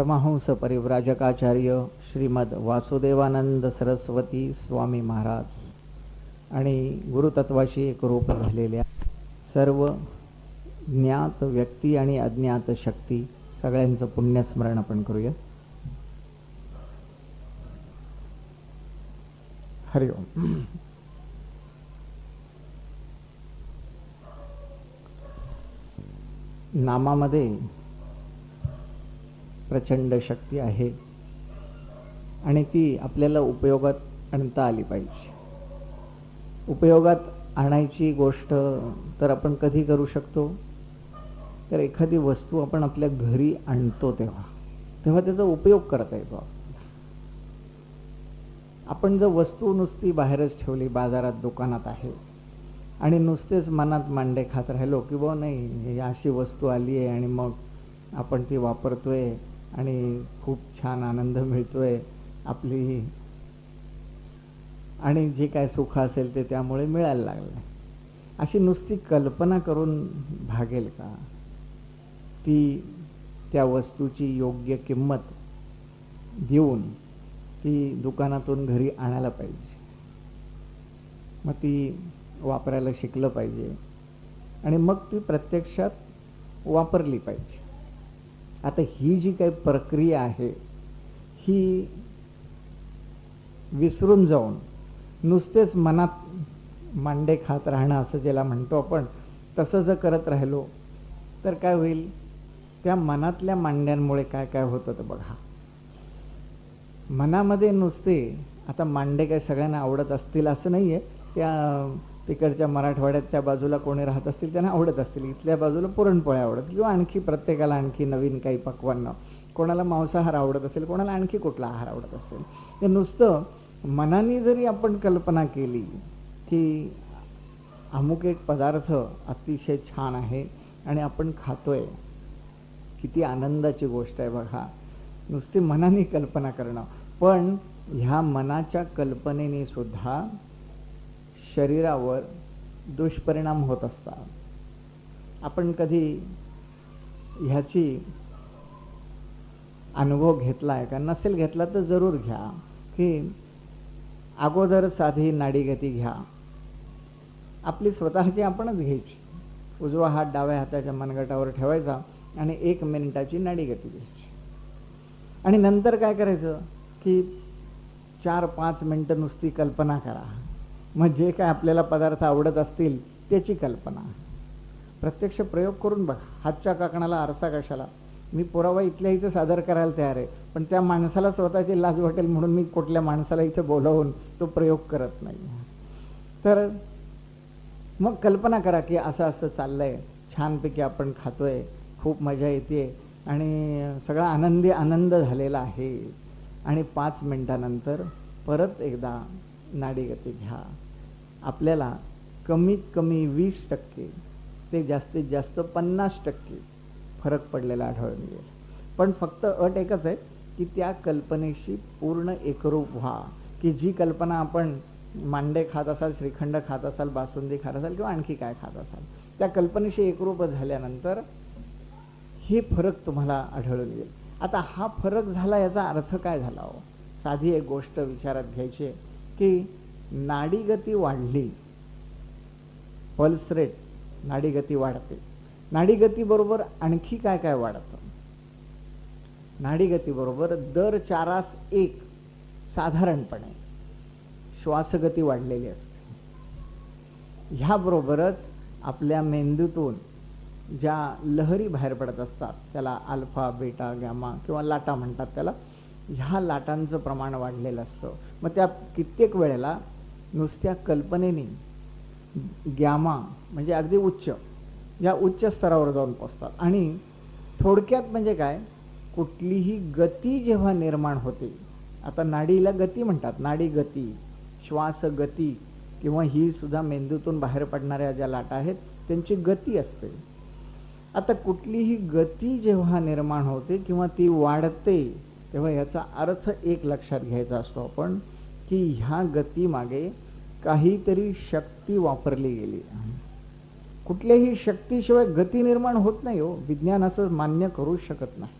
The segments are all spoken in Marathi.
परमहंस परिव्राजकाचार्य श्रीमद वासुदेवानंद सरस्वती स्वामी महाराज आणि गुरुतत्वाशी एकरूप झालेल्या सर्व ज्ञात व्यक्ती आणि अज्ञात शक्ती सगळ्यांचं पुण्यस्मरण आपण करूया. हरिओम नामामध्ये प्रचंड शक्ती आहे. आणि ती आपल्याला उपयोगात आणता आली पाहिजे. उपयोगात आणायची गोष्ट तर आपण कधी करू शकतो? तर एखादी वस्तू आपण आपल्या घरी आणतो तेव्हा. तेव्हा त्याचा उपयोग करता येतो आपण. जर वस्तू नुसती बाहेरच ठेवली बाजारात दुकानात आहे आणि नुसतेच मनात मांडे खात राहिलो की बुवा नाही अशी वस्तू आली आहे आणि मग आपण ती वापरतोय आणि खूप छान आनंद मिळतोय आपली. आणि जे काय सुख असेल ते त्यामुळे मिळायला लागलं अशी नुसती कल्पना करून भागेल का? ती त्या वस्तूची योग्य किंमत देऊन ती दुकानातून घरी आणायला पाहिजे. मग ती वापरायला शिकलं पाहिजे. आणि मग ती प्रत्यक्षात वापरली पाहिजे. आता ही जी काही प्रक्रिया आहे ही विसरून जाऊन नुसतेच मनात मांडे खात राहणं असं ज्याला म्हणतो आपण तसं जर करत राहिलो तर काय होईल? त्या मनातल्या मांड्यांमुळे काय काय होतं तर बघा. मनामध्ये नुसते आता मांडे काय सगळ्यांना आवडत असतील असं नाही आहे त्या तिकडच्या मराठवाड्यात त्या बाजूला कोणी राहत असतील त्यांना आवडत असतील. इथल्या बाजूला पुरणपोळ्या आवडत किंवा आणखी प्रत्येकाला आणखी नवीन काही पक्वांना कोणाला मांसाहार आवडत असेल कोणाला आणखी कुठला आहार आवडत असेल. ते नुसतं मनाने जरी आपण कल्पना केली की अमुक एक पदार्थ अतिशय छान आहे आणि आपण खातोय. किती आनंदाची गोष्ट आहे बघा. नुसती मनाने कल्पना करणं. पण ह्या मनाच्या कल्पनेने सुद्धा शरीरावर दुष्परिणाम होत असतात. आपण कधी ह्याची अनुभव घेतला आहे का? नसेल घेतला तर जरूर घ्या. की अगोदर साधी नाडीगती घ्या. आपली स्वतःची आपणच घ्यायची. उजवा हात डाव्या हाताच्या मनगटावर ठेवायचा आणि एक मिनिटाची नाडीगती घ्यायची. आणि नंतर काय करायचं? की चार पाच मिनटं नुसती कल्पना करा. मग जे काय आपल्याला पदार्थ आवडत असतील त्याची कल्पना. प्रत्यक्ष प्रयोग करून बघा. हातच्या काकणाला आरसा कशाला? मी पुरावा इथल्या इथं सादर करायला तयार आहे. पण त्या माणसाला स्वतःची लाज वाटेल म्हणून मी कुठल्या माणसाला इथं बोलावून तो प्रयोग करत नाही. तर मग कल्पना करा की असं असं चाललंय. छानपैकी आपण खातोय. खूप मजा येते आणि सगळा आनंदी आनंद झालेला आहे. आणि पाच मिनिटानंतर परत एकदा नाडीगती घ्या. आपल्याला कमीत कमी वीस टक्के ते जास्तीत जास्त पन्नास टक्के फरक पडलेला आढळून येईल. पण फक्त अट एकच आहे की त्या कल्पनेशी पूर्ण एकरूप व्हा. की जी कल्पना आपण मांडे खात असाल श्रीखंड खात असाल बासुंदी खात असाल किंवा आणखी काय खात असाल त्या कल्पनेशी एकरूप झाल्यानंतर हे फरक तुम्हाला आढळून येईल. आता हा फरक झाला याचा अर्थ काय झाला हो? साधी एक गोष्ट विचारात घ्यायची आहे की नाडीगती वाढली. पल्स रेट नाडीगती वाढते. नाडीगती बरोबर आणखी काय काय वाढतं? नाडीगती बरोबर दर चारास एक साधारणपणे श्वासगती वाढलेली असते. ह्याबरोबरच आपल्या मेंदूतून ज्या लहरी बाहेर पडत असतात त्याला अल्फा बेटा गॅमा किंवा लाटा म्हणतात त्याला ह्या लाटांचं प्रमाण वाढलेलं असतं. मग त्या कित्येक वेळेला नुसत्या कल्पनेने ग्यामा म्हणजे अगदी उच्च या उच्च स्तरावर जाऊन पोचतात. आणि थोडक्यात म्हणजे काय? कुठलीही गती जेव्हा निर्माण होते आता नाडीला गती म्हणतात. नाडी गती श्वास गती किंवा ही सुद्धा मेंदूतून बाहेर पडणाऱ्या ज्या लाटा आहेत त्यांची गती असते. आता कुठलीही गती जेव्हा निर्माण होते किंवा ती वाढते तेव्हा याचा अर्थ एक लक्षात घ्यायचा असतो आपण. की ह्या गतीमागे काहीतरी शक्ती वापरली गेली कुठल्याही शक्तीशिवाय गती निर्माण होत नाही हो. विज्ञान असं मान्य करू शकत नाही.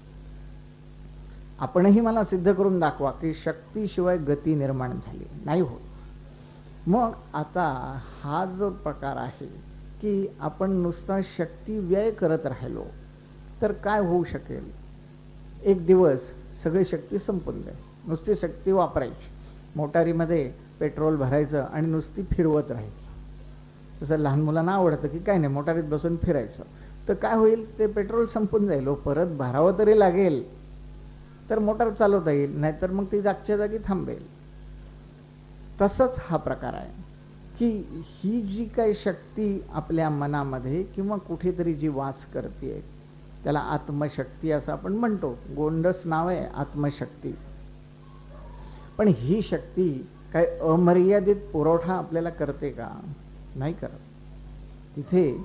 आपणही मला सिद्ध करून दाखवा की शक्तीशिवाय गती निर्माण झाली नाही होत. मग आता हा जो प्रकार आहे की आपण नुसता शक्ती व्यय करत राहिलो तर काय होऊ शकेल? एक दिवस सगळी शक्ती संपून जाईल. नुसती शक्ती वापरायची. मोटारीमध्ये पेट्रोल भरायचं आणि नुसती फिरवत राहायचं. तसं लहान मुलांना आवडतं की काय नाही मोटारीत बसून फिरायचं. तर काय होईल? ते पेट्रोल संपून जाईल. हो परत भरावं तरी लागेल. तर मोटार चालवता येईल नाहीतर मग ती जागच्या जागी थांबेल. तसंच हा प्रकार आहे की ही जी काही शक्ती आपल्या मनामध्ये किंवा कुठेतरी जी वास करते त्याला आत्मशक्ती असं आपण म्हणतो. गोंडस नाव आहे आत्मशक्ती. पण ही शक्ती काय अमर्यादित पुरवठा आपल्याला करते का? नाही करत. तिथे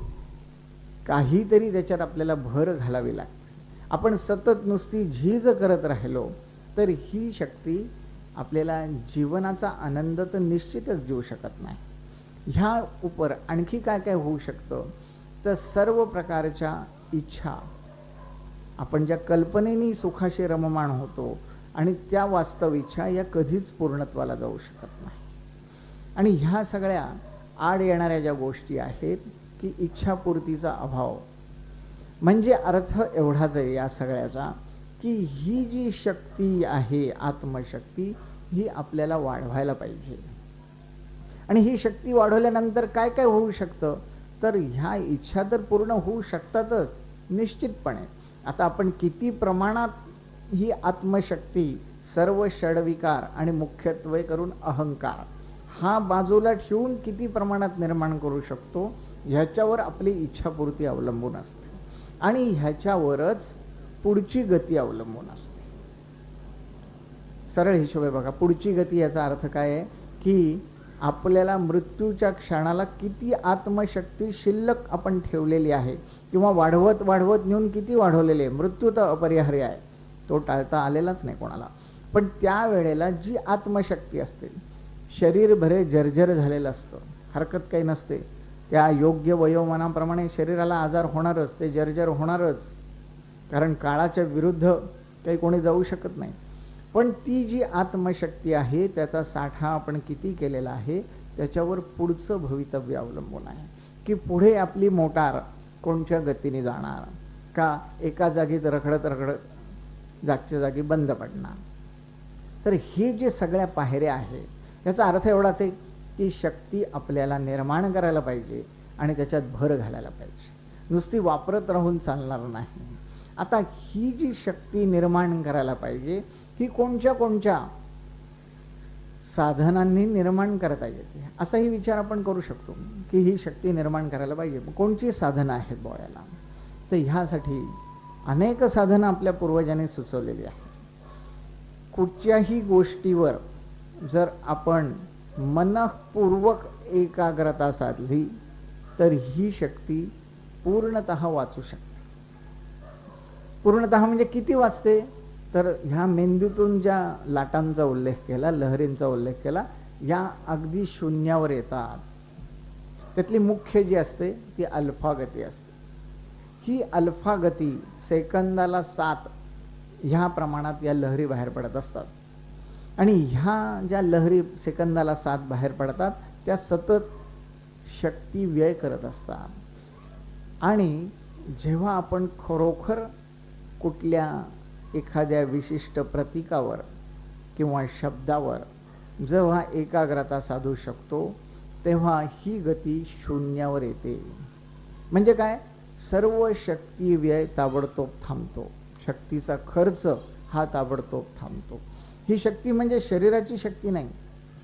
काहीतरी त्याच्यात आपल्याला भर घालावी लागते. आपण सतत नुसती झीज करत राहिलो तर ही शक्ती आपल्याला जीवनाचा आनंद तर निश्चितच देऊ शकत नाही. ह्या उपर आणखी काय काय होऊ शकतं? तर सर्व प्रकारच्या इच्छा. आपण ज्या कल्पनेनी सुखाशी रममाण होतो आणि त्या वास्तविच्छा या कधीच पूर्णत्वाला जाऊ शकत नाही. आणि ह्या सगळ्या आड येणाऱ्या ज्या गोष्टी आहेत की इच्छापूर्तीचा अभाव. म्हणजे अर्थ एवढाच आहे या सगळ्याचा की ही जी शक्ती आहे आत्मशक्ती ही आपल्याला वाढवायला पाहिजे. आणि ही शक्ती वाढवल्यानंतर काय काय होऊ शकतं? तर ह्या इच्छा तर पूर्ण होऊ शकतातच निश्चितपणे. आता आपण किती प्रमाणात ही आत्मशक्ती सर्व षडविकार आणि मुख्यत्वे करून अहंकार. हा बाजूला ठेवून किती प्रमाणात निर्माण करू शकतो ह्याच्यावर आपली इच्छापूर्ती अवलंबून असते. आणि ह्याच्यावरच पुढची गती अवलंबून असते. सरळ हिशोब आहे बघा पुढची गती याचा अर्थ काय आहे? की आपल्याला मृत्यूच्या क्षणाला किती आत्मशक्ती शिल्लक आपण ठेवलेली आहे किंवा वाढवत वाढवत नेऊन किती वाढवलेली आहे? मृत्यू तर अपरिहार्य आहे. तो टाळता आलेलाच नाही कोणाला. पण त्या वेळेला जी आत्मशक्ती असते शरीर भरे जर्जर झालेलं असतं. हरकत काही नसते. त्या योग्य वयोमानाप्रमाणे शरीराला आजार होणारच ते जर्जर होणारच. कारण काळाच्या विरुद्ध काही कोणी जाऊ शकत नाही. पण ती जी आत्मशक्ती आहे त्याचा साठा आपण किती केलेला आहे त्याच्यावर पुढचं भवितव्य अवलंबून आहे. की पुढे आपली मोटार कोणत्या गतीने जाणार? का एका जागीत रखडत रखडत जागच्या जागी बंद पडणार. तर हे जे सगळ्या पायऱ्या आहेत याचा अर्थ एवढाच आहे की शक्ती आपल्याला निर्माण करायला पाहिजे आणि त्याच्यात भर घालायला पाहिजे. नुसती वापरत राहून चालणार नाही. आता ही जी शक्ती निर्माण करायला पाहिजे ही कोणत्या कोणत्या साधनांनी निर्माण करता येते? असाही विचार आपण करू शकतो की ही शक्ती निर्माण करायला पाहिजे. कोणची साधनं आहेत बोळ्याला? तर ह्यासाठी अनेक साधनं आपल्या पूर्वजांनी सुचवलेली आहे कुठच्याही गोष्टीवर जर आपण मनपूर्वक एकाग्रता साधली तर ही शक्ती पूर्णत वाचू शकते. पूर्णत म्हणजे किती वाचते? तर ह्या मेंदूतून ज्या लाटांचा उल्लेख केला लहरींचा उल्लेख केला या अगदी शून्यावर येतात. त्यातली मुख्य जी असते ती अल्फागती असते. ही अल्फा गती सेकंदाला सात ह्या प्रमाणात या लहरी बाहेर पडत असतात. आणि ह्या ज्या लहरी सेकंदाला सात बाहेर पडतात त्या सतत शक्ती व्यय करत असतात. आणि जेव्हा आपण खरोखर कुठल्या एखाद्या विशिष्ट प्रतीकावर किंवा शब्दावर जेव्हा एकाग्रता साधू शकतो तेव्हा ही गती शून्यावर येते. म्हणजे काय? सर्व शक्ती व्यय ताबडतोब थांबतो. शक्तीचा खर्च हा ताबडतोब थांबतो. ही शक्ती म्हणजे शरीराची शक्ती नाही.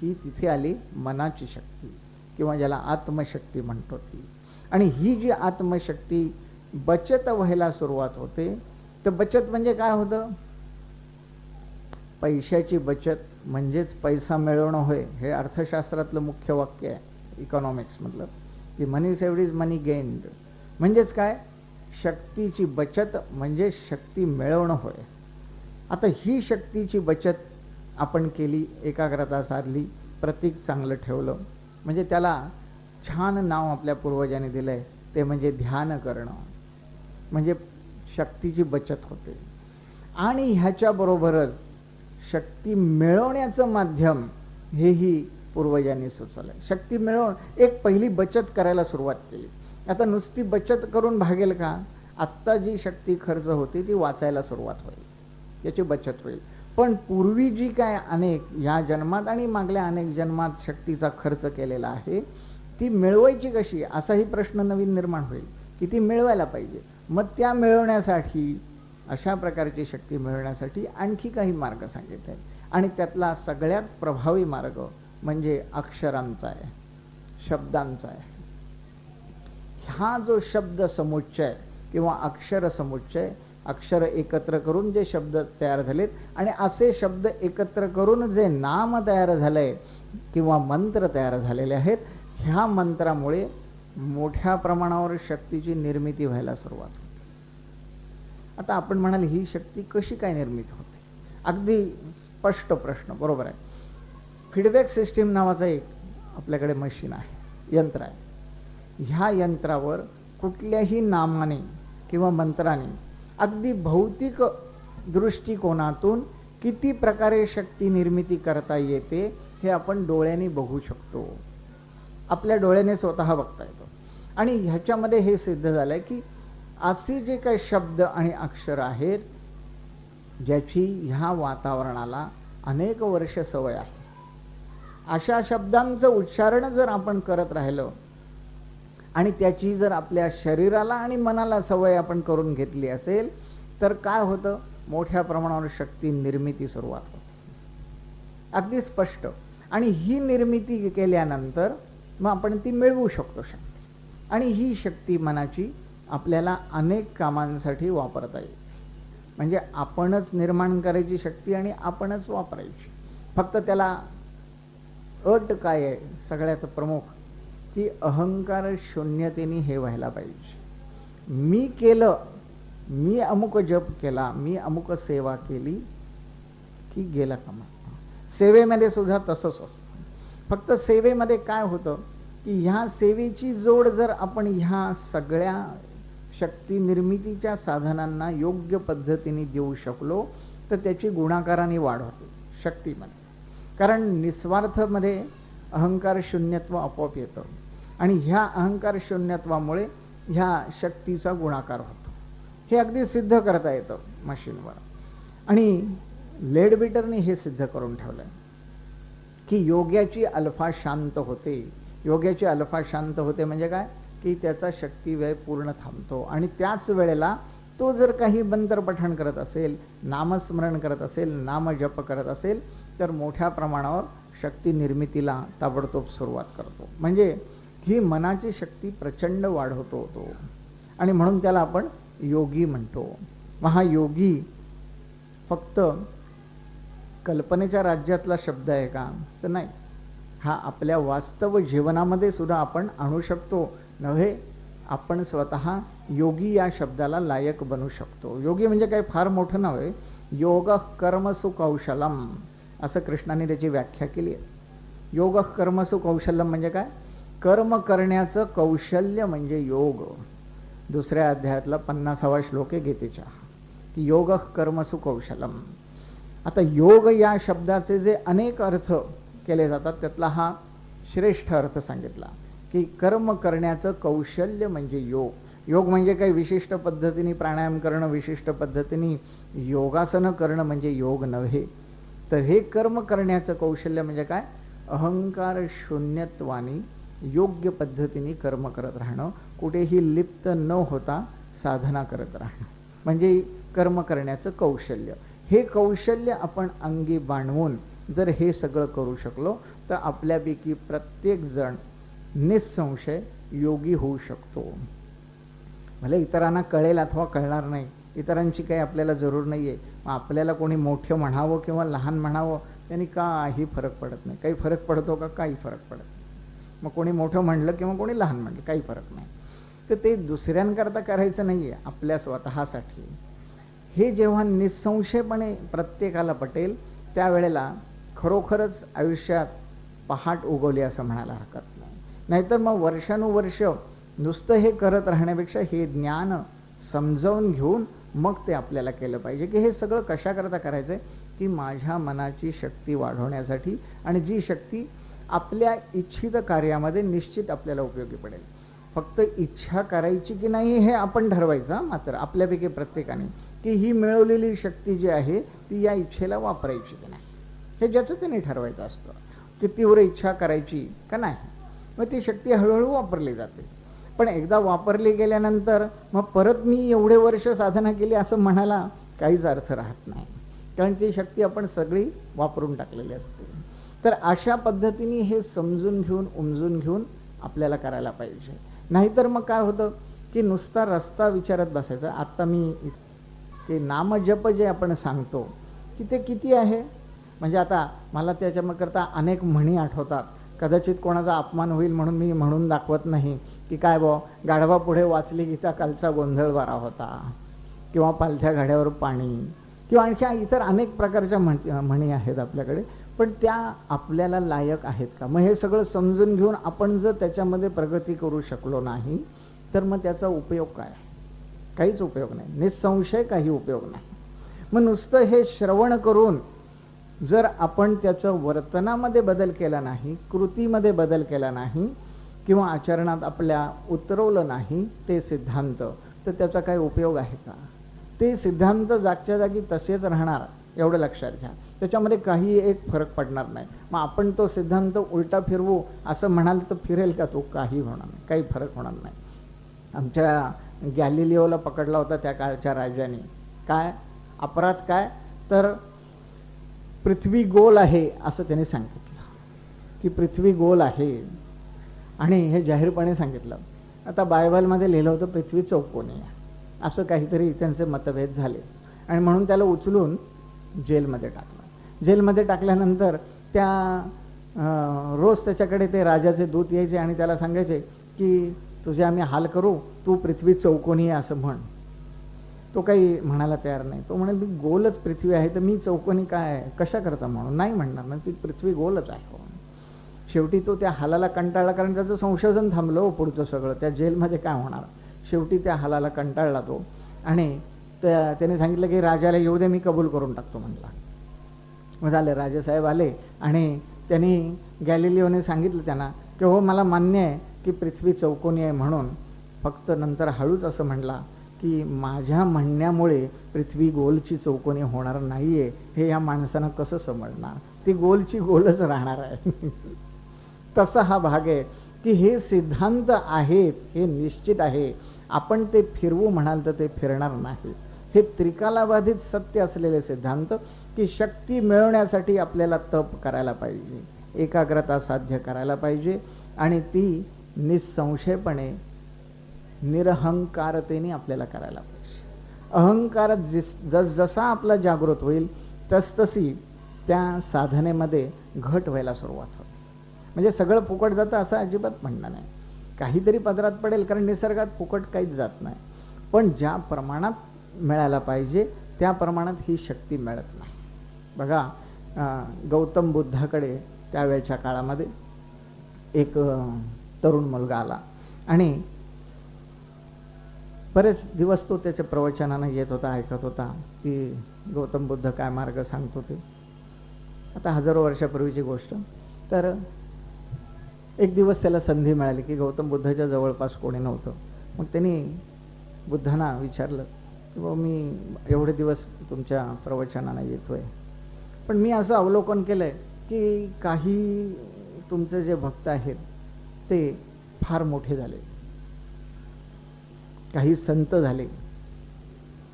ही तिथे आली मनाची शक्ती किंवा ज्याला आत्मशक्ती म्हणतो ती. आणि ही जी आत्मशक्ती बचत व्हायला सुरुवात होते तर बचत म्हणजे काय होतं? पैशाची बचत म्हणजेच पैसा मिळवणं होय. हे अर्थशास्त्रातलं मुख्य वाक्य आहे. इकॉनॉमिक्समधलं की money saved is money gained म्हणजेच काय? शक्तीची बचत म्हणजे शक्ती मिळवणं होय. आता ही शक्तीची बचत आपण केली एकाग्रता साधली प्रतीक चांगलं ठेवलं म्हणजे त्याला छान नाव आपल्या पूर्वजांनी दिलं आहे ते म्हणजे ध्यान करणं. म्हणजे शक्तीची बचत होते. आणि ह्याच्याबरोबरच शक्ती मिळवण्याचं माध्यम हेही पूर्वजांनी सुचवलं शक्ती मिळवून एक पहिली बचत करायला सुरुवात केली. आता नुसती बचत करून भागेल का? आत्ता जी शक्ती खर्च होती ती वाचायला सुरुवात होईल. याची बचत होईल. पण पूर्वी जी काय अनेक या जन्मात आणि मागल्या अनेक जन्मात शक्तीचा खर्च केलेला आहे ती मिळवायची कशी? असाही प्रश्न नवीन निर्माण होईल की ती मिळवायला पाहिजे. मग त्या मिळवण्यासाठी अशा प्रकारची शक्ती मिळवण्यासाठी आणखी काही मार्ग सांगितले आणि त्यातला सगळ्यात प्रभावी मार्ग म्हणजे अक्षरांचा आहे शब्दांचा आहे. हा जो शब्द समुच्चय किंवा अक्षर समुच्चय अक्षर एकत्र करून जे शब्द तयार झालेत आणि असे शब्द एकत्र करून जे नाम तयार झालंय किंवा मंत्र तयार झालेले आहेत ह्या मंत्रामुळे मोठ्या प्रमाणावर शक्तीची निर्मिती व्हायला सुरुवात होते. आता आपण म्हणाल ही शक्ती कशी काय निर्मित होते? अगदी स्पष्ट प्रश्न बरोबर आहे. फीडबॅक सिस्टीम नावाचं एक आपल्याकडे मशीन आहे यंत्र आहे. ह्या यंत्रावर कुठल्याही नामाने किंवा मंत्राने अगदी भौतिक दृष्टिकोनातून किती प्रकारे शक्ती निर्मिती करता येते हे आपण डोळ्याने बघू शकतो. आपल्या डोळ्याने स्वतः बघता येतो. आणि ह्याच्यामध्ये हे सिद्ध झालंय की असे जे काही शब्द आणि अक्षर आहेत ज्याची ह्या वातावरणाला अनेक वर्ष सवय आहे. अशा शब्दांचं उच्चारण जर आपण करत राहिलं आणि त्याची जर आपल्या शरीराला आणि मनाला सवय आपण करून घेतली असेल तर काय होतं? मोठ्या प्रमाणावर शक्ती निर्मिती सुरुवात होते. अगदी स्पष्ट. आणि ही निर्मिती केल्यानंतर मग आपण ती मिळवू शकतो शक्ती. आणि ही शक्ती मनाची आपल्याला अनेक कामांसाठी वापरता येईल. म्हणजे आपणच निर्माण करायची शक्ती आणि आपणच वापरायची. फक्त त्याला अट काय आहे? सगळ्यात प्रमुख की अहंकार शून्यतेने हे व्हायला पाहिजे. मी केलं मी अमुक जप केला मी अमुक सेवा केली की गेला कामा सेवेमध्ये सुद्धा तसंच असतं. फक्त सेवेमध्ये काय होतं की ह्या सेवेची जोड जर आपण ह्या सगळ्या शक्ती निर्मितीच्या साधनांना योग्य पद्धतीने देऊ शकलो तर त्याची गुणाकाराने वाढ होते शक्तीमध्ये. कारण निस्वार्थमध्ये अहंकार शून्यत्व आपोआप येतं. आणि ह्या अहंकार शून्यत्वामुळे ह्या शक्तीचा गुणाकार होतो. हे अगदी सिद्ध करता येतं मशीनवर. आणि लेड बिटरने हे सिद्ध करून ठेवलं की योग्याची अल्फा शांत होते. योग्याची अल्फा शांत होते म्हणजे काय? की त्याचा शक्तिव्यय पूर्ण थांबतो. आणि त्याच वेळेला तो जर काही मंत्र पठण करत असेल नामस्मरण करत असेल नामजप करत असेल तर मोठ्या प्रमाणावर शक्ती निर्मितीला ताबडतोब सुरुवात करतो. म्हणजे ही मनाची शक्ती प्रचंड वाढवतो तो. आणि म्हणून त्याला आपण योगी म्हणतो. मग हा योगी फक्त कल्पनेच्या राज्यातला शब्द आहे का? तर नाही. हा आपल्या वास्तव जीवनामध्ये सुद्धा आपण आणू शकतो. नव्हे आपण स्वतः योगी या शब्दाला लायक बनू शकतो. योगी म्हणजे काही फार मोठं नव्हे योग कर्मसु कौशलम असं कृष्णाने त्याची व्याख्या केली आहे. योग कर्मसु कौशल्यम म्हणजे काय? कर्म करण्याचं कौशल्य म्हणजे योग. दुसऱ्या अध्यायातला पन्नासावा श्लोक आहे गीतेच्या की योग कर्मसु कौशलम आता योग या शब्दाचे जे अनेक अर्थ केले जातात त्यातला हा श्रेष्ठ अर्थ सांगितला की कर्म करण्याचं कौशल्य म्हणजे योग. योग म्हणजे काही विशिष्ट पद्धतीने प्राणायाम करणं विशिष्ट पद्धतीने योगासनं करणं म्हणजे योग नव्हे. तर हे कर्म करण्याचं कौशल्य म्हणजे काय? अहंकार शून्यत्वाने योग्य पद्धतीने कर्म करत राहणं. कुठेही लिप्त न होता साधना करत राहणं. म्हणजे कर्म करण्याचं कौशल्य. हे कौशल्य आपण अंगी बांधवून जर हे सगळं करू शकलो तर आपल्यापैकी प्रत्येक जण निसंशय योगी होऊ शकतो. भले इतरांना कळेल अथवा कळणार नाही. इतरांची काही आपल्याला जरूर नाही आहे मग आपल्याला कोणी मोठं म्हणावं किंवा लहान म्हणावं त्यांनी काही फरक पडत नाही. काही फरक पडतो का? काही फरक पडत नाही. मग कोणी मोठं म्हणलं किंवा कोणी लहान म्हणलं काही फरक नाही. तर ते दुसऱ्यांकरता करायचं नाही आहे आपल्या स्वतःसाठी. हे जेव्हा निसंशयपणे प्रत्येकाला पटेल त्यावेळेला खरोखरच आयुष्यात पहाट उगवली असं म्हणायला हरकत नाही. नाहीतर मग वर्षानुवर्ष नुसतं हे करत राहण्यापेक्षा हे ज्ञान समजावून घेऊन मग ते आपल्याला केलं पाहिजे की हे सगळं कशाकरता करायचं आहे की माझ्या मनाची शक्ती वाढवण्यासाठी आणि जी शक्ती आपल्या इच्छित कार्यामध्ये निश्चित आपल्याला उपयोगी पडेल. फक्त इच्छा करायची की नाही हे आपण ठरवायचं मात्र आपल्यापैकी प्रत्येकाने की ही मिळवलेली शक्ती जी आहे ती या इच्छेला वापरायची की नाही. हे ज्याचं त्याने ठरवायचं असतं. की तीव्र इच्छा करायची का नाही मग ती शक्ती हळूहळू वापरली जाते. पण एकदा वापरली गेल्यानंतर मग परत मी एवढे वर्ष साधना केली असं म्हणायला काहीच अर्थ राहत नाही. कारण ती शक्ती आपण सगळी वापरून टाकलेली असते. तर अशा पद्धतीने हे समजून घेऊन उमजून घेऊन आपल्याला करायला पाहिजे. नाहीतर मग काय होतं की नुसता रस्ता विचारत बसायचा. आत्ता मी ते नामजप जे आपण सांगतो की ते किती आहे? म्हणजे आता मला त्याच्याकरता अनेक म्हणी आठवतात. कदाचित कोणाचा अपमान होईल म्हणून मी म्हणून दाखवत नाही की काय बो गाढवा पुढे वाचली गीता कालचा गोंधळ बरा होता. किंवा पालथ्या गाड्यावर पाणी. किंवा आणखी इतर अनेक प्रकारच्या म्हण म्हणी आहेत आपल्याकडे. पण त्या आपल्याला लायक आहेत का? मग हे सगळं समजून घेऊन आपण जर त्याच्यामध्ये प्रगती करू शकलो नाही तर मग त्याचा उपयोग काय? काहीच उपयोग नाही. निसंशय काही उपयोग नाही. मग नुसतं हे श्रवण करून जर आपण त्याचं वर्तनामध्ये बदल केला नाही कृतीमध्ये बदल केला नाही किंवा आचरणात आपल्या उतरवलं नाही ते सिद्धांत तर त्याचा काही उपयोग आहे का? ते सिद्धांत जागच्या जागी तसेच राहणार. एवढं लक्षात घ्या. त्याच्यामध्ये काही एक फरक पडणार नाही. मग आपण तो सिद्धांत उलटा फिरवू असं म्हणाल तर फिरेल का तो? काही होणार नाही. काही फरक होणार नाही. आमच्या गॅलिलिओला पकडला होता त्या काळच्या राजाने. काय? अपराध काय? तर पृथ्वी गोल आहे असं त्याने सांगितलं. की पृथ्वी गोल आहे. आणि हे जाहीरपणे सांगितलं. आता बायबलमध्ये लिहिलं होतं पृथ्वी चौकोनी आहे. असं काहीतरी त्यांचे मतभेद झाले. आणि म्हणून त्याला उचलून जेलमध्ये टाकलं. जेलमध्ये टाकल्यानंतर त्या रोज त्याच्याकडे ते राजाचे दूत यायचे आणि त्याला सांगायचे की तुझे आम्ही हाल करू तू पृथ्वी चौकोनी आहे असं म्हण. तो काही म्हणायला तयार नाही. तो म्हणाल मी गोलच पृथ्वी आहे तर मी चौकोनी काय आहे? कशा करता म्हणून? नाही म्हणणार ना ती पृथ्वी गोलच आहे. शेवटी तो त्या हालाला कंटाळला कारण त्याचं संशोधन थांबलं हो पुढचं सगळं. त्या जेलमध्ये काय होणार? शेवटी त्या हालाला कंटाळला तो. आणि त्या त्याने सांगितलं की राजाला येऊ दे मी कबूल करून टाकतो म्हटला मग झाले राजेसाहेब आले आणि त्यांनी गॅलिलिओने सांगितलं त्यांना की हो मला मान्य आहे की पृथ्वी चौकोनी आहे म्हणून फक्त नंतर हळूच असं म्हणला की माझ्या म्हणण्यामुळे पृथ्वी गोलची चौकोनी होणार नाहीये हे या माणसानं कसं समजणार? ती गोलची गोलच राहणार आहे. तसा हा भाग आहे की हे सिद्धांत आहेत हे निश्चित आहे. आपण ते फिरवू म्हणाल तर ते फिरणार नाही. हे त्रिकालाबाधित सत्य असलेले सिद्धांत की शक्ती मिळवण्यासाठी आपल्याला तप करायला पाहिजे एकाग्रता साध्य करायला पाहिजे आणि ती निसंशयपणे निरहंकारतेने आपल्याला करायला पाहिजे. अहंकार जिस जसा आपला जागृत होईल तसतशी त्या साधनेमध्ये घट व्हायला सुरुवात होते. म्हणजे सगळं फुकट जातं असं अजिबात म्हणणं नाही. काहीतरी पदरात पडेल कारण निसर्गात फुकट काहीच जात नाही. पण ज्या प्रमाणात मिळायला पाहिजे. त्या प्रमाणात ही शक्ती मिळत नाही. बघा गौतम बुद्धाकडे त्यावेळच्या काळामध्ये एक तरुण मुलगा आला. आणि बरेच दिवस तो त्याच्या प्रवचनानं येत होता ऐकत होता. की गौतम बुद्ध काय मार्ग सांगत होते आता हजारो वर्षापूर्वीची गोष्ट. तर एक दिवस त्याला संधी मिळाली की गौतम बुद्धाच्या जवळपास कोणी नव्हतं. मग त्यांनी बुद्धांना विचारलं की बाबा मी एवढे दिवस तुमच्या प्रवचनानं येतोय. पण मी असं अवलोकन केलं आहे की काही तुमचे जे भक्त आहेत ते फार मोठे झाले. काही संत झाले.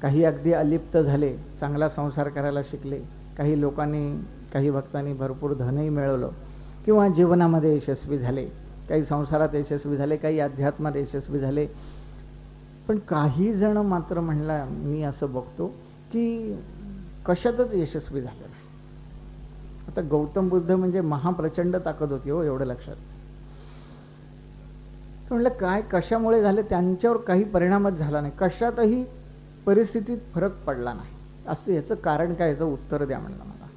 काही अगदी अलिप्त झाले चांगला संसार करायला शिकले. काही लोकांनी काही भक्तांनी भरपूर धनही मिळवलं. किंवा जीवनामध्ये यशस्वी झाले. काही संसारात यशस्वी झाले काही अध्यात्मात यशस्वी झाले. पण काही जण मात्र म्हणला मी असं बघतो की कशातच यशस्वी झालं नाही. आता गौतम बुद्ध म्हणजे महाप्रचंड ताकद होती हो एवढं लक्षात. म्हणलं काय कशामुळे झालं? त्यांच्यावर काही परिणामच झाला नाही. कशातही परिस्थितीत फरक पडला नाही. असं याचं कारण काय याचं उत्तर द्या म्हणलं मला.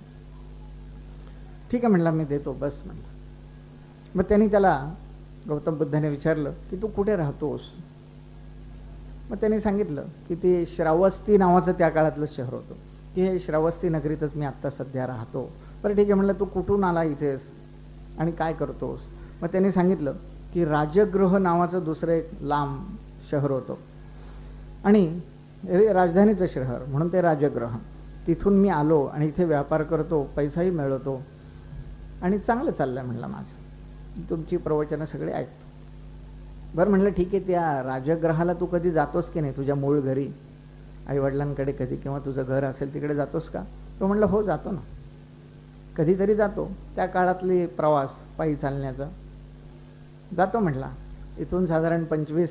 ठीक आहे म्हणला मी देतो बस म्हणलं. मग त्यांनी त्याला गौतम बुद्धाने विचारलं की तू कुठे राहतोस? मग त्यांनी सांगितलं की ते श्रावस्ती नावाचं त्या काळातलं शहर होतं. की हे श्रावस्ती नगरीतच मी आत्ता सध्या राहतो. बरं ठीक आहे म्हणलं तू कुठून आला इथेस? आणि काय करतोस? मग त्यांनी सांगितलं की राजगृह नावाचं दुसरं एक लांब शहर होतं. आणि राजधानीचं शहर म्हणून ते राजगृह तिथून मी आलो आणि इथे व्यापार करतो पैसाही मिळवतो आणि चांगलं चाललं आहे म्हणलं माझं. तुमची प्रवचनं सगळी ऐकतो. बरं म्हटलं ठीक आहे त्या राजग्रहाला तू कधी जातोस की नाही? तुझ्या मूळ घरी आईवडिलांकडे कधी किंवा तुझं घर असेल तिकडे जातोस का? तो म्हणलं हो जातो ना. कधीतरी जातो त्या काळातली प्रवास पायी चालण्याचा. जातो म्हटला. इथून साधारण पंचवीस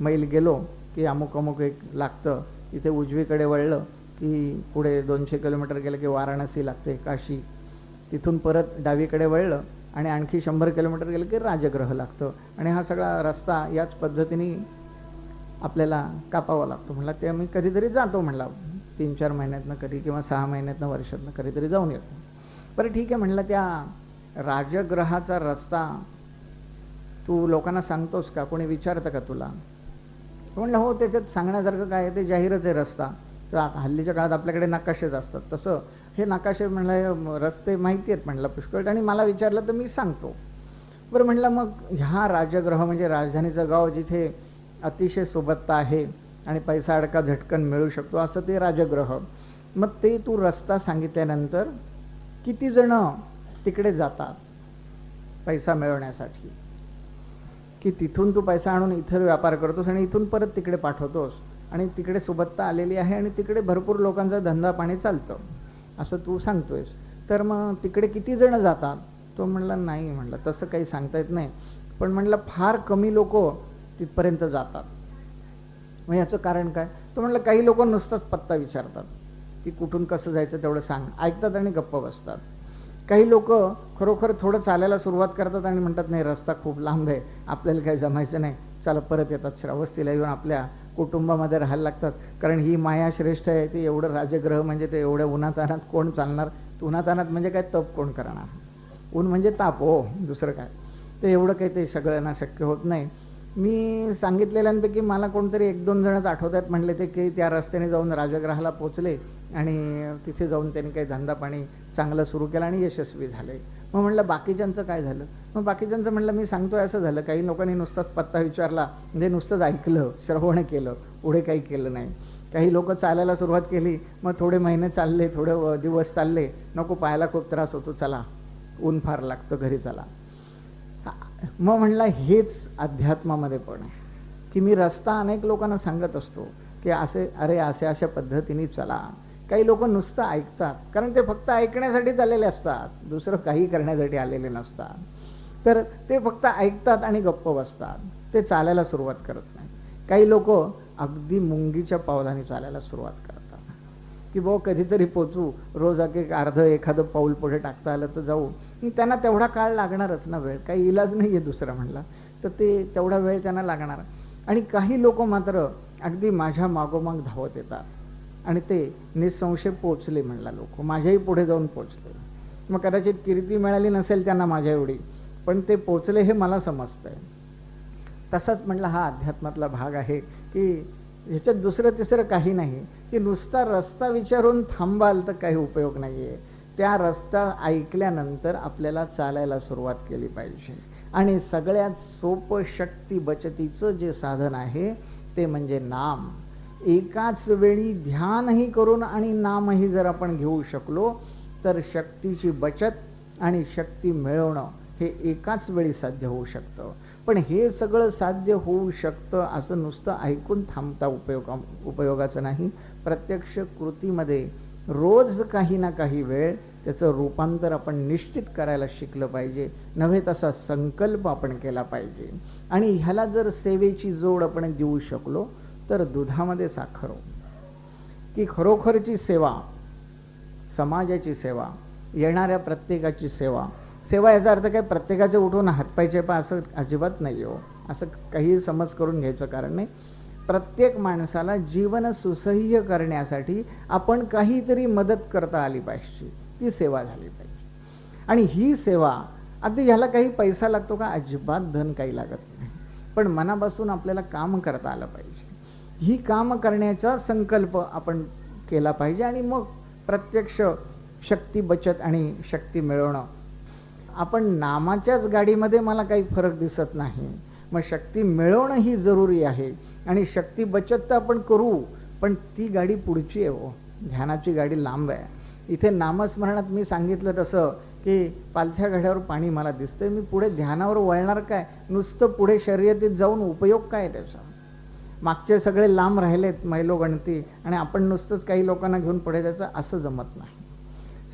मैल गेलो की अमुक अमुक एक लागतं. इथे उजवीकडे वळलं की पुढे दोनशे किलोमीटर गेलं की वाराणसी लागते काशी. तिथून परत डावीकडे वळलं आणि आणखी शंभर किलोमीटर गेलं की राजगृह लागतं. आणि हा सगळा रस्ता याच पद्धतीने आपल्याला कापावा लागतो. म्हणला ते आम्ही कधीतरी जातो म्हणला. तीन चार महिन्यातनं कधी किंवा सहा महिन्यातनं वर्षातनं कधीतरी जाऊन येतो. बरं ठीक आहे म्हणलं त्या राजग्रहाचा रस्ता तू लोकांना सांगतोस का? कोणी विचारतं का तुला? म्हणलं हो त्याच्यात सांगण्यासारखं काय आहे? ते जाहीरच आहे रस्ता. तर आता हल्लीच्या काळात आपल्याकडे नकाशेच असतात. तसं हे नकाशे म्हणलं रस्ते माहिती आहेत म्हणलं पुष्कळ. आणि मला विचारलं तर मी सांगतो. बरं म्हणलं मग ह्या राजगृह म्हणजे राजधानीचं गाव जिथे अतिशय सोबतता आहे आणि पैसा अडका झटकन मिळू शकतो असं ते राजगृह मग ते तू रस्ता सांगितल्यानंतर किती जण तिकडे जातात पैसा मिळवण्यासाठी? की तिथून तू पैसा आणून इथं व्यापार करतोस आणि इथून परत तिकडे पाठवतोस? आणि तिकडे सोबतता आलेली आहे आणि तिकडे भरपूर लोकांचा धंदा पाणी चालतं. असं तू सांगतोयस. तर मग तिकडे किती जण जातात? तो म्हणला नाही म्हणलं तसं काही सांगता येत नाही. पण म्हणलं फार कमी लोक तिथपर्यंत जातात. मग याचं कारण काय? तो म्हणलं काही लोक नुसताच पत्ता विचारतात. की कुठून कसं जायचं तेवढं सांग. ऐकतात आणि गप्प बसतात. काही लोक खरोखर थोडं चालायला सुरुवात करतात आणि म्हणतात नाही रस्ता खूप लांब आहे. आपल्याला काही जमायचं नाही. चला परत येतात. श्रावस्तीला येऊन आपल्या कुटुंबामध्ये राहायला लागतात. कारण ही माया श्रेष्ठ आहे ते एवढं राजग्रह म्हणजे ते एवढ्या उन्हातानात कोण चालणार? उन्हातानात म्हणजे काय तप कोण करणार? ऊन म्हणजे ताप हो दुसरं काय? ते एवढं काही ते सगळ्यांना शक्य होत नाही. मी सांगितलेल्यांपैकी मला कोणतरी एक दोन जणच आठवतात म्हणले ते की त्या रस्त्याने जाऊन राजग्रहाला पोचले आणि तिथे जाऊन त्यांनी काही धंदा पाणी चांगलं सुरू केलं आणि यशस्वी झाले. मग म्हणलं बाकीच्यांचं काय झालं? मग बाकीच्यांचं म्हणलं मी सांगतोय असं झालं. काही लोकांनी नुसताच पत्ता विचारला. म्हणजे नुसतंच ऐकलं श्रवण केलं पुढे काही केलं नाही. काही लोक चालायला सुरुवात केली. मग थोडे महिने चालले थोडे दिवस चालले. नको पायाला खूप त्रास होतो. चला ऊन फार लागतं घरी चला. मग म्हणला हेच अध्यात्मामध्ये पण आहे. की मी रस्ता अनेक लोकांना सांगत असतो की असे अरे असे अशा पद्धतीने चला. काही लोक नुसतं ऐकतात. कारण ते फक्त ऐकण्यासाठीच आलेले असतात. दुसरं काही करण्यासाठी आलेले नसतात. तर ते फक्त ऐकतात आणि गप्प बसतात. ते चालायला सुरुवात करत नाही काही लोक अगदी मुंगीच्या पावलाने चालायला सुरुवात करतात. की बो कधीतरी पोचू. रोज एक अर्ध एखादं पाऊल पुढे टाकता आलं तर जाऊ. त्यांना तेवढा काळ लागणारच ना वेळ. काही इलाज नाही आहे दुसरा म्हणला. तर ते तेवढा वेळ त्यांना लागणार. आणि काही लोक मात्र अगदी माझ्या मागोमाग धावत येतात. आणि ते निसंशय पोचले म्हणला लोक. माझ्याही पुढे जाऊन पोचले. मग कदाचित कीर्ती मिळाली नसेल त्यांना माझ्या एवढी पण ते पोचले हे मला समजतंय. तसाच म्हणला हा अध्यात्मातला भाग आहे की ह्याच्यात दुसरं तिसरं काही नाही. की नुसता रस्ता विचारून थांबाल तर काही उपयोग नाही आहे त्या रस्ता ऐकल्यानंतर आपल्याला चालायला सुरुवात केली पाहिजे. आणि सगळ्यात सोपं शक्ती बचतीचं जे साधन आहे ते म्हणजे नाम. एकाच वेळी ध्यानही करून आणि नामही जर आपण घेऊ शकलो तर शक्तीची बचत आणि शक्ती मिळवणं हे एकाच वेळी साध्य होऊ शकतं. पण हे सगळं साध्य होऊ शकतं असं नुसतं ऐकून थांबता उपयोग उपयोगाचं नाही. प्रत्यक्ष कृतीमध्ये रोज काही ना काही वेळ त्याचं रूपांतर आपण निश्चित करायला शिकलं पाहिजे. नव्हे तसा संकल्प आपण केला पाहिजे. आणि ह्याला जर सेवेची जोड आपण देऊ शकलो तर दुधामध्ये साखर हो. की खरोखरची सेवा समाजाची सेवा येणाऱ्या प्रत्येकाची सेवा. सेवा याचा अर्थ काय? प्रत्येकाचे उठून हातपायचे पा असं अजिबात नाही हो. असं काही समज करून घ्यायचं कारण नाही. प्रत्येक माणसाला जीवन सुसह्य करण्यासाठी आपण काहीतरी मदत करता आली पाहिजे. ती सेवा झाली पाहिजे. आणि ही सेवा अगदी ह्याला काही पैसा लागतो का? अजिबात धन काही लागत नाही. पण मनापासून आपल्याला काम करता आलं पाहिजे. ही काम करण्याचा संकल्प आपण केला पाहिजे आणि मग प्रत्यक्ष शक्ती बचत आणि शक्ती मिळवणं. आपण नामाच्याच गाडीमध्ये मला काही फरक दिसत नाही. मग शक्ती मिळवणं ही जरुरी आहे आणि शक्ती बचत तर आपण करू पण ती गाडी पुढची आहे हो. ध्यानाची गाडी लांब आहे. इथे नामस्मरणात मी सांगितलं तसं की पालथ्या घड्यावर पाणी मला दिसतंय मी पुढे ध्यानावर वळणार काय? नुसतं पुढे शर्यतीत जाऊन उपयोग काय त्याचा? मागचे सगळे लांब राहिलेत मैलो गणती आणि आपण नुसतंच काही लोकांना घेऊन पुढे जायचं असं जमत नाही.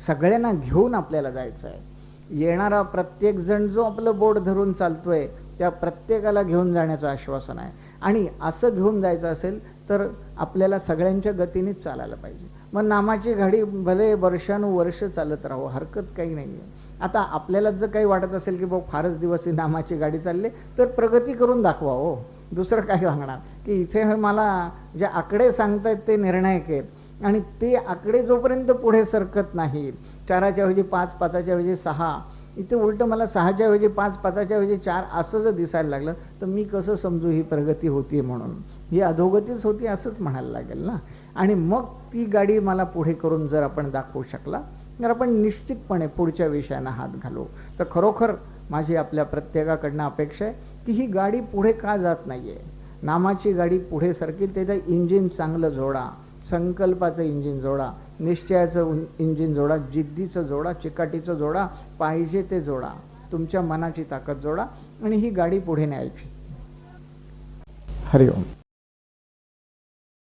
सगळ्यांना घेऊन आपल्याला जायचं आहे येणारा प्रत्येक जण जो आपलं बोट धरून चालतोय त्या प्रत्येकाला घेऊन जाण्याचं आश्वासन आहे. आणि असं घेऊन जायचं असेल तर आपल्याला सगळ्यांच्या गतीनेच चालायला पाहिजे. मग नामाची गाडी भले वर्षानुवर्ष चालत राहो हरकत काही नाही आहे आता आपल्याला जर काही वाटत असेल की भाऊ फारच दिवस ही नामाची गाडी चालली तर प्रगती करून दाखवा हो. दुसरं काय सांगणार? की इथे हे मला जे आकडे सांगतायत ते निर्णायक आहेत. आणि ते आकडे जोपर्यंत पुढे सरकत नाही चाराच्या ऐवजी पाच पाचाच्या ऐवजी सहा इथे उलट मला सहाच्या ऐवजी पाच पाचाच्या ऐवजी चार असं जर दिसायला लागलं तर मी कसं समजू ही प्रगती होती म्हणून? ही अधोगतीच होती असंच म्हणायला लागेल ना? आणि मग ती गाडी मला पुढे करून जर आपण दाखवू शकला तर आपण निश्चितपणे पुढच्या विषयांना हात घालू. तर खरोखर माझी आपल्या प्रत्येकाकडनं अपेक्षा आहे की ही गाडी पुढे का जात नाही आहे नामाची गाडी पुढे सरकेल त्याचं इंजिन चांगलं जोडा संकल्पाचं इंजिन जोडा निश्चयाचं इंजिन जोडा जिद्दीचं जोडा चिकाटीचं जोडा पाहिजे ते जोडा तुमच्या मनाची ताकद जोडा आणि ही गाडी पुढे न्यायची. हरिओम.